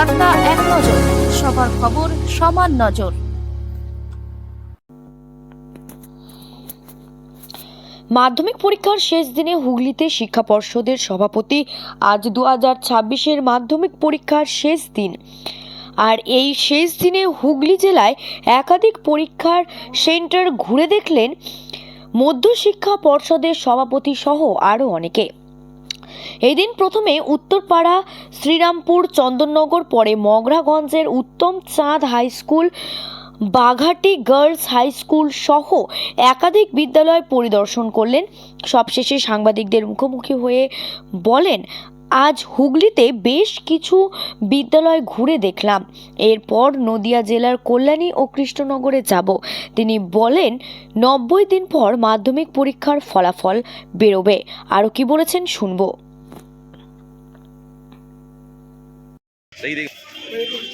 বার্তা এক নজর, সবার খবর সমান নজর। মাধ্যমিক পরীক্ষার শেষ দিনে হুগলিতে শিক্ষা পর্ষদের সভাপতি আজ দু হাজার ছাব্বিশের মাধ্যমিক পরীক্ষার শেষ দিন। আর এই শেষ দিনে হুগলি জেলায় একাধিক পরীক্ষার সেন্টার ঘুরে দেখলেন মধ্যশিক্ষা পর্ষদের সভাপতি সহ আরও অনেকে। এই দিন প্রথমে উত্তরপাড়া, শ্রীরামপুর, চন্দননগর, পরে মগরাগঞ্জের Uttam Chand high school, Baghati girls high school সহ একাধিক বিদ্যালয় পরিদর্শন করলেন। সবশেষে সাংবাদিকদের মুখোমুখি হয়ে বলেন, আজ হুগলিতে বেশ কিছু বিদ্যালয় ঘুরে দেখলাম। এরপর নদিয়া জেলার কল্যাণী ও কৃষ্ণনগরে যাব। তিনি বলেন, নব্বই দিন পর মাধ্যমিক পরীক্ষার ফলাফল বেরোবে। আরও কি বলেছেন শুনব। देखिए देखिए